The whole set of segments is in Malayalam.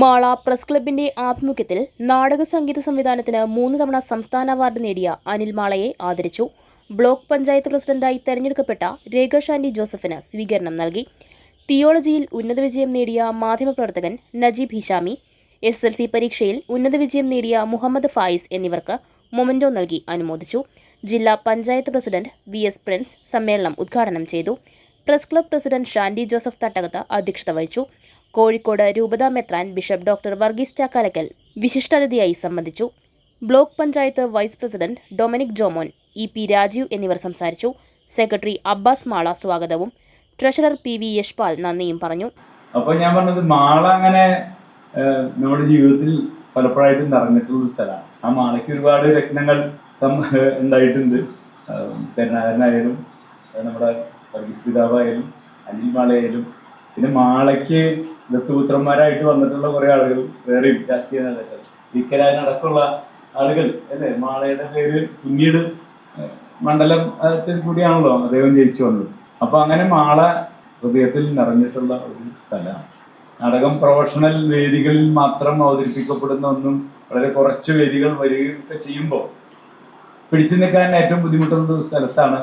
മാള പ്രസ് ക്ലബിന്റെ ആഭിമുഖ്യത്തിൽ നാടക സംഗീത സംവിധാനത്തിന് മൂന്ന് തവണ സംസ്ഥാന അവാർഡ് നേടിയ അനിൽ മാളയെ ആദരിച്ചു. ബ്ലോക്ക് പഞ്ചായത്ത് പ്രസിഡന്റായി തെരഞ്ഞെടുക്കപ്പെട്ട രേഖ ഷാൻഡി ജോസഫിന് സ്വീകരണം നൽകി. തിയോളജിയിൽ ഉന്നത വിജയം നേടിയ മാധ്യമപ്രവർത്തകൻ Najeeb Hishami S L C പരീക്ഷയിൽ ഉന്നത വിജയം നേടിയ മുഹമ്മദ് ഫായിസ് എന്നിവർക്ക് മൊമന്റോ നൽകി അനുമോദിച്ചു. ജില്ലാ panchayat president V S Prince സമ്മേളനം ഉദ്ഘാടനം ചെയ്തു. Press club president Shandy Joseph തട്ടകത്ത് അധ്യക്ഷത വഹിച്ചു. കോഴിക്കോട് രൂപത മെത്രാൻ ബിഷപ്പ് ഡോക്ടർ വർഗീസ് ചാക്കാലക്കൽ വിശിഷ്ടാതിഥിയായി സംബന്ധിച്ചു. Block panchayat vice president Dominic Jomon E P Rajeev എന്നിവർ സംസാരിച്ചു. സെക്രട്ടറി അബ്ബാസ് മാള സ്വാഗതവും. ട്രഷറർ പി വി യശ്പാൽ നന്ദിയും പറഞ്ഞു. അപ്പൊ ഞാൻ പറഞ്ഞത് മാള അങ്ങനെ നമ്മുടെ ജീവിതത്തിൽ പലപ്പോഴായിട്ടും നിറഞ്ഞിട്ടുള്ള സ്ഥലമാണ്. ആ മാളയ്ക്ക് ഒരുപാട് രത്നങ്ങൾ ഉണ്ടായിട്ടുണ്ട്. ഏഹ്, നമ്മുടെ വർഗീസ് പിതാവായാലും അനിൽ മാളയായാലും പിന്നെ മാളയ്ക്ക് ദത്തുപുത്രന്മാരായിട്ട് വന്നിട്ടുള്ള കുറെ ആളുകൾ വേറെയും രാഷ്ട്രീയ നേതാക്കൾ ഇക്കരാനടക്കമുള്ള ആളുകൾ അല്ലേ? മാളയുടെ പേര് പിന്നീട് മണ്ഡലത്തിൽ കൂടിയാണല്ലോ അദ്ദേഹം ജയിച്ചു വന്നത്. അപ്പൊ അങ്ങനെ മാള ഹൃദയത്തിൽ നിറഞ്ഞിട്ടുള്ള ഒരു സ്ഥലമാണ്. നാടകം പ്രൊഫഷണൽ വേദികളിൽ മാത്രം അവതരിപ്പിക്കപ്പെടുന്ന ഒന്നും വളരെ കുറച്ച് വേദികൾ വരികയൊക്കെ ചെയ്യുമ്പോൾ പിടിച്ചു നിൽക്കാൻ ഏറ്റവും ബുദ്ധിമുട്ടുള്ള സ്ഥലത്താണ്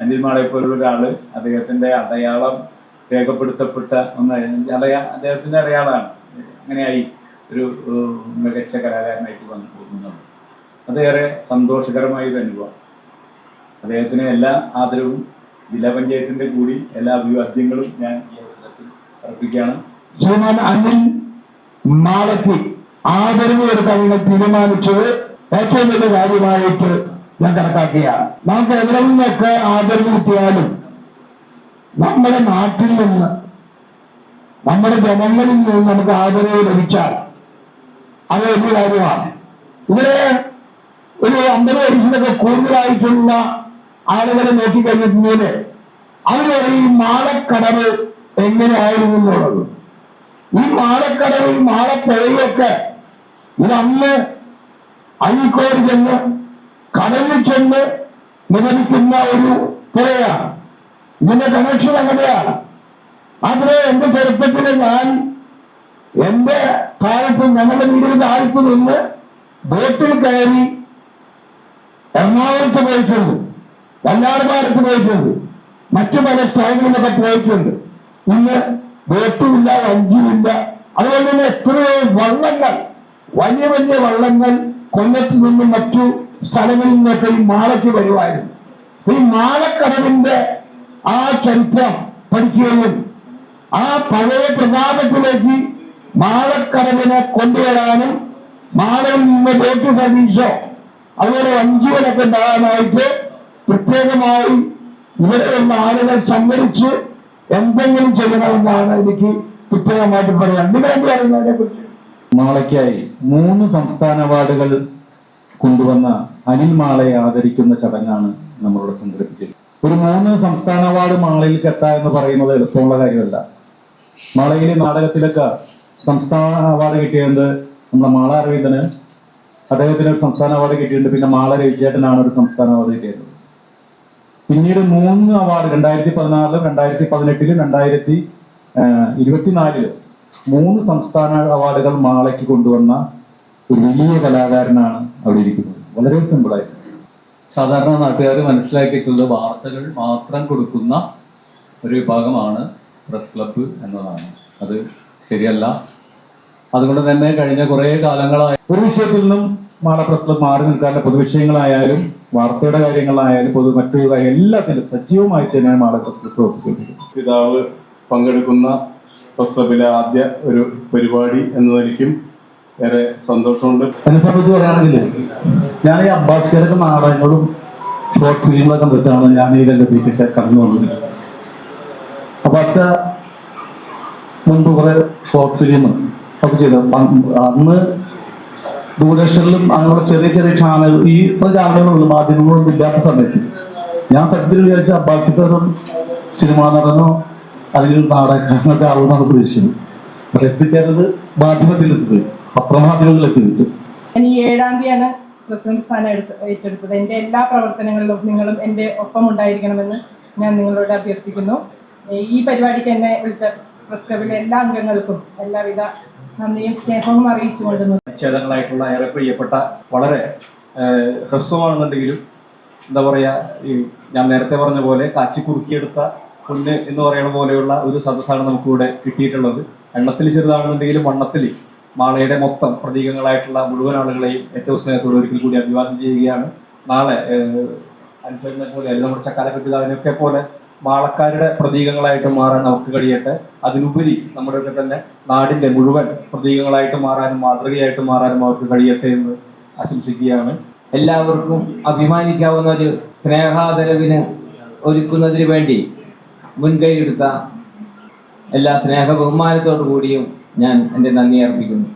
അനിൽ മാളയെ പോലുള്ള ഒരാൾ. അദ്ദേഹത്തിന്റെ അടയാളം രേഖപ്പെടുത്തപ്പെട്ട ഒന്ന് അടയാ അദ്ദേഹത്തിന്റെ അടയാളമാണ്. അങ്ങനെയായി ഒരു മികച്ച കലാകാരനായിട്ട് വന്നു പോകുന്നത്. അതേറെ സന്തോഷകരമായ ഒരു അനുഭവം. അദ്ദേഹത്തിന് എല്ലാ ആദരവും ജില്ലാ പഞ്ചായത്തിന്റെ കൂടി എല്ലാ അഭിവാദ്യങ്ങളും ഞാൻ ഈ അവസരത്തിൽ അർപ്പിക്കുകയാണ്. ശ്രീമാൻ അനിൽ മാളത്തി ആദരവ് കൊടുക്കാൻ നിങ്ങൾ തീരുമാനിച്ചത് ഏറ്റവും വലിയ കാര്യമായിട്ട് ഞാൻ കണക്കാക്കുകയാണ് നമുക്ക് എവിടെ നിന്നൊക്കെ ആദരവ് കിട്ടിയാലും നമ്മുടെ നാട്ടിൽ നിന്ന് നമ്മുടെ ജനങ്ങളിൽ നിന്ന് നമുക്ക് ആദരവ് ലഭിച്ചാൽ അത് വലിയ കാര്യമാണ്. ഇവിടെ ഒരു അമ്പത് വയസ്സിനൊക്കെ കൂടുതലായിട്ടുള്ള ആളുകളെ നോക്കിക്കഴിഞ്ഞിട്ടുണ്ടെങ്കിൽ അവരുടെ ഈ മാളക്കടവ് എങ്ങനെയായിരുന്നു എന്നുള്ളത്? ഈ മാളക്കടവിൽ മാളപ്പുഴയൊക്കെ ഇത് അന്ന് അഴീക്കോട് ചെന്ന് കടലിൽ ചെന്ന് നിലനിൽക്കുന്ന ഒരു പുഴയാണ്. ഇതിന്റെ കണക്ഷൻ അങ്ങനെയാണ്. അതിന് എന്റെ ചെറുപ്പത്തിൽ ഞാൻ എന്റെ കാലത്ത് ഞങ്ങളുടെ വീടിന്റെ താഴത്ത് നിന്ന് ബോട്ടിൽ കയറി എറണാകുളത്ത് പോയിട്ടുണ്ട്. വല്ലാർപാടത്ത് പോയിട്ടുണ്ട്. മറ്റു പല സ്ഥലങ്ങളിലൊക്കെ പോയിട്ടുണ്ട്. ഇന്ന് ബോട്ടുമില്ല വഞ്ചിയില്ല അതുപോലെ തന്നെ എത്രയോ വള്ളങ്ങൾ വലിയ വലിയ വള്ളങ്ങൾ കൊല്ലത്ത് നിന്നും മറ്റു സ്ഥലങ്ങളിൽ നിന്നൊക്കെ ഈ മാളയ്ക്ക് വരുമായിരുന്നു ഈ മാളക്കടവിന്റെ ആ ചരിത്രം പഠിക്കുകയും ആ പഴയ പ്രതാപത്തിലേക്ക് മാളക്കടവിനെ കൊണ്ടുവരാനും മാളയിൽ നിന്ന് ബോട്ട് സർവീസോ അതുപോലെ വഞ്ചികളൊക്കെ ഉണ്ടാകാനായിട്ട് പ്രത്യേകമായി ഇവിടെയുള്ള ആളുകൾ സംഘടിച്ച് എന്തെങ്കിലും ചെയ്യണമെന്നാണ് എനിക്ക് പ്രത്യേകമായിട്ട് പറയാൻ. നിങ്ങൾ എന്ത് പറയുന്നതിനെ കുറിച്ച് മാളയ്ക്കായി മൂന്ന് സംസ്ഥാന വാർഡുകൾ കൊണ്ടുവന്ന അനിൽ മാളയെ ആദരിക്കുന്ന ചടങ്ങാണ് നമ്മളോട് സംഘടിപ്പിച്ചത് ഒരു മൂന്ന് സംസ്ഥാന അവാർഡ് മാളയിലേക്ക് എത്താ എന്ന് പറയുന്നത് എളുപ്പമുള്ള കാര്യമല്ല. മാളയിലെ നാടകത്തിലൊക്കെ സംസ്ഥാന അവാർഡ് കിട്ടിയത് നമ്മുടെ മാള അരവിന്ദന്. അദ്ദേഹത്തിന് ഒരു സംസ്ഥാന അവാർഡ് കിട്ടിയിട്ടുണ്ട്. പിന്നെ മാള രവിചേട്ടനാണ് ഒരു സംസ്ഥാന അവാർഡ് കിട്ടിയത്. പിന്നീട് മൂന്ന് അവാർഡ് രണ്ടായിരത്തി പതിനാറിലും രണ്ടായിരത്തി പതിനെട്ടിലും രണ്ടായിരത്തി ഇരുപത്തിനാലിലും മൂന്ന് സംസ്ഥാന അവാർഡുകൾ മാളയ്ക്ക് കൊണ്ടുവന്ന ഒരു വലിയ കലാകാരനാണ് അവിടെ ഇരിക്കുന്നത്. വളരെ സിമ്പിളായിട്ട്. സാധാരണ നാട്ടുകാർ മനസ്സിലാക്കിയിട്ടുള്ള വാർത്തകൾ മാത്രം കൊടുക്കുന്ന ഒരു വിഭാഗമാണ് പ്രസ് ക്ലബ്ബ് എന്നതാണ്. അത് ശരിയല്ല. അതുകൊണ്ട് തന്നെ കഴിഞ്ഞ കുറേ കാലങ്ങളായി ഒരു വിഷയത്തിൽ നിന്നും മാള പ്രസ് ക്ലബ്ബ് മാറി നിൽക്കാറില്ല. പൊതുവിഷയങ്ങളായാലും വാർത്തയുടെ കാര്യങ്ങളായാലും പൊതു മറ്റു കാര്യം എല്ലാത്തിലും സജീവമായിട്ട് തന്നെയാണ് മാള പ്രസ് ക്ലബ് പ്രവർത്തിക്കുന്നത് പിതാവ് പങ്കെടുക്കുന്ന പ്രസ് ക്ലബിലെ ആദ്യ ഒരു പരിപാടി എന്നതായിരിക്കും ഏറെ സന്തോഷമുണ്ട്. എന്നെ സംബന്ധിച്ച് പറയുകയാണെങ്കിൽ ഞാൻ ഈ അബ്ബാസ്കരൊക്കെ നാടകങ്ങളും ഷോർട്ട് ഫിലിമുകളൊക്കെ വെച്ചാണ് ഞാൻ ഈ രംഗത്തേക്കൊക്കെ കടന്നു വന്നത്. അബ്ബാസ് മുൻപ് കുറെ ഷോർട്ട് ഫിലിം ഒക്കെ ചെയ്ത. അന്ന് അന്ന് ദൂരദർശനിലും അങ്ങനെയുള്ള ചെറിയ ചെറിയ ചാനൽ ഈ ചാനലുകളുള്ള മാധ്യമങ്ങളൊന്നും ഇല്ലാത്ത സമയത്ത് ഞാൻ സത്യത്തിൽ വിചാരിച്ച അബ്ബാസിക്കാരും സിനിമാ നടനോ അല്ലെങ്കിൽ നാടകക്കാരനൊക്കെ ആവുമെന്നാണ് പ്രതീക്ഷിച്ചത്. പക്ഷെ എത്തിച്ചേർന്നത് മാധ്യമത്തിലെത്തി പത്രമാധ്യമങ്ങളിലെത്തിയിട്ട് ഞാൻ ഈ ഏഴാം തീയതിയാണ് പ്രസിഡന്റ് സ്ഥാനം എടുത്ത് ഏറ്റെടുത്തത്. എന്റെ എല്ലാ പ്രവർത്തനങ്ങളിലും നിങ്ങളും എന്റെ ഒപ്പം ഉണ്ടായിരിക്കണമെന്ന് ഞാൻ നിങ്ങളോട് അഭ്യർത്ഥിക്കുന്നു. ഈ പരിപാടിക്ക് എന്നെ വിളിച്ച പ്രസ് ക്ലബിലെ എല്ലാ അംഗങ്ങൾക്കും എല്ലാവിധ നന്ദിയും സ്നേഹവും അറിയിച്ചു കൊണ്ടുവന്നു ഏറെ പ്രിയപ്പെട്ട വളരെ ഹ്രസ്വമാണെന്നുണ്ടെങ്കിലും എന്താ പറയാ ഈ ഞാൻ നേരത്തെ പറഞ്ഞ പോലെ കാച്ചി പൊന്ന് എന്ന് പറയുന്ന പോലെയുള്ള ഒരു സദസ്സാണ് നമുക്കിവിടെ കിട്ടിയിട്ടുള്ളത്. എണ്ണത്തിൽ ചെറുതാണെന്നുണ്ടെങ്കിലും വണ്ണത്തിൽ മാളയുടെ മൊത്തം പ്രതീകങ്ങളായിട്ടുള്ള മുഴുവൻ ആളുകളെയും ഏറ്റവും സ്നേഹത്തോടെ ഒരിക്കൽ കൂടി അഭിവാദ്യം ചെയ്യുകയാണ്. നാളെ ഏഹ്, പോലെ അല്ലെങ്കിൽ നമ്മുടെ ചക്കാലക്കട്ടി പിതാവിനെയൊക്കെ പോലെ മാളക്കാരുടെ പ്രതീകങ്ങളായിട്ട് മാറാൻ നമുക്ക് കഴിയട്ടെ. അതിനുപരി നമ്മുടെയൊക്കെ തന്നെ നാടിന്റെ മുഴുവൻ പ്രതീകങ്ങളായിട്ട് മാറാനും മാതൃകയായിട്ട് മാറാനും അവർക്ക് കഴിയട്ടെ എന്ന് ആശംസിക്കുകയാണ്. എല്ലാവർക്കും അഭിമാനിക്കാവുന്ന ഒരു സ്നേഹാദരവിന് ഒരുക്കുന്നതിന് വേണ്ടി മുൻകൈയെടുത്ത എല്ലാ സ്നേഹ ബഹുമാനത്തോടു കൂടിയും ഞാൻ എന്റെ നന്ദി അർപ്പിക്കുന്നു.